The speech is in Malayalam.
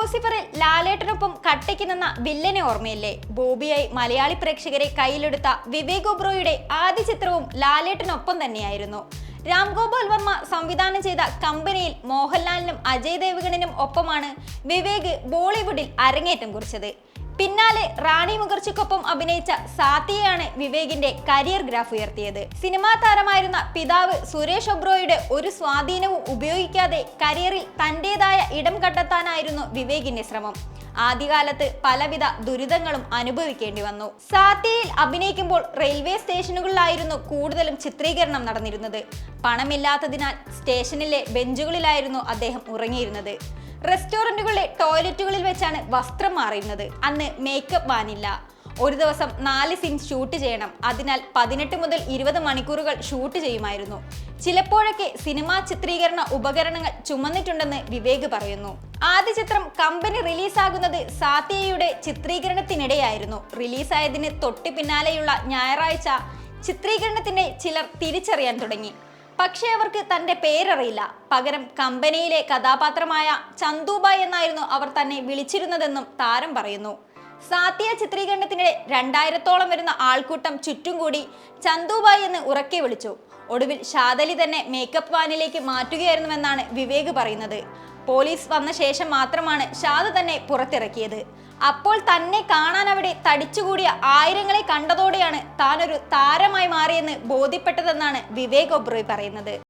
ലൂസിഫറിൽ ലാലേട്ടനൊപ്പം കട്ടയ്ക്ക് നിന്ന വില്ലനെ ഓർമ്മയില്ലേ? ബോബിയായി മലയാളി പ്രേക്ഷകരെ കയ്യിലെടുത്ത വിവേക് ഒബ്രോയുടെ ആദ്യ ചിത്രവും ലാലേട്ടനൊപ്പം തന്നെയായിരുന്നു. രാം ഗോപാൽ വർമ്മ സംവിധാനം ചെയ്ത കമ്പനിയിൽ മോഹൻലാലിനും അജയ് ദേവഗണിനും ഒപ്പമാണ് വിവേക് ബോളിവുഡിൽ അരങ്ങേറ്റം കുറിച്ചത്. പിന്നാലെ റാണി മുഖർജിക്കൊപ്പം അഭിനയിച്ച സാത്തിയെയാണ് വിവേകിന്റെ കരിയർ ഗ്രാഫ് ഉയർത്തിയത്. സിനിമാ താരമായിരുന്ന പിതാവ് സുരേഷ് ഒബ്രോയുടെ ഒരു സ്വാധീനവും ഉപയോഗിക്കാതെ കരിയറിൽ തന്റേതായ ഇടം കണ്ടെത്താനായിരുന്നു വിവേകിന്റെ ശ്രമം. ആദ്യകാലത്ത് പലവിധ ദുരിതങ്ങളും അനുഭവിക്കേണ്ടി വന്നു. സാത്തിയിൽ അഭിനയിക്കുമ്പോൾ റെയിൽവേ സ്റ്റേഷനുകളിലായിരുന്നു കൂടുതലും ചിത്രീകരണം നടന്നിരുന്നത്. പണമില്ലാത്തതിനാൽ സ്റ്റേഷനിലെ ബെഞ്ചുകളിലായിരുന്നു അദ്ദേഹം ഉറങ്ങിയിരുന്നത്. റെസ്റ്റോറന്റുകളിലെ ടോയ്ലറ്റുകളിൽ വെച്ചാണ് വസ്ത്രം മാറിയിരുന്നത്. അന്ന് മേക്കപ്പ് വാനില്ല. ഒരു ദിവസം നാല് സീൻ ഷൂട്ട് ചെയ്യണം. അതിനാൽ പതിനെട്ട് മുതൽ ഇരുപത് മണിക്കൂറുകൾ ഷൂട്ട് ചെയ്യുമായിരുന്നു. ചിലപ്പോഴൊക്കെ സിനിമാ ചിത്രീകരണ ഉപകരണങ്ങൾ ചുമന്നിട്ടുണ്ടെന്ന് വിവേക് പറയുന്നു. ആദ്യ ചിത്രം കമ്പനി റിലീസാകുന്നത് സാത്യയുടെ ചിത്രീകരണത്തിനിടെയായിരുന്നു. റിലീസായതിന് തൊട്ട് പിന്നാലെയുള്ള ഞായറാഴ്ച ചിത്രീകരണത്തിന്റെ ചിലർ തിരിച്ചറിയാൻ തുടങ്ങി. പക്ഷേ അവർക്ക് തന്റെ പേരറിയില്ല. പകരം കമ്പനിയിലെ കഥാപാത്രമായ ചന്തുബായ് എന്നായിരുന്നു അവർ തന്നെ വിളിച്ചിരുന്നതെന്നും താരം പറയുന്നു. സാത്തിയ ചിത്രീകരണത്തിനിടെ രണ്ടായിരത്തോളം വരുന്ന ആൾക്കൂട്ടം ചുറ്റും കൂടി ചന്തുബായി എന്ന് ഉറക്കെ വിളിച്ചു. ഒടുവിൽ ഷാദലി തന്നെ മേക്കപ്പ് വാനിലേക്ക് മാറ്റുകയായിരുന്നുവെന്നാണ് വിവേക് പറയുന്നത്. പോലീസ് വന്ന ശേഷം മാത്രമാണ് ഷാദ് തന്നെ പുറത്തിറക്കിയത്. അപ്പോൾ തന്നെ കാണാൻ അവിടെ തടിച്ചുകൂടിയ ആയിരങ്ങളെ കണ്ടതോടെയാണ് താനൊരു താരമായി മാറിയെന്ന് ബോധ്യപ്പെട്ടതെന്നാണ് വിവേക് ഒബ്രോയ് പറയുന്നത്.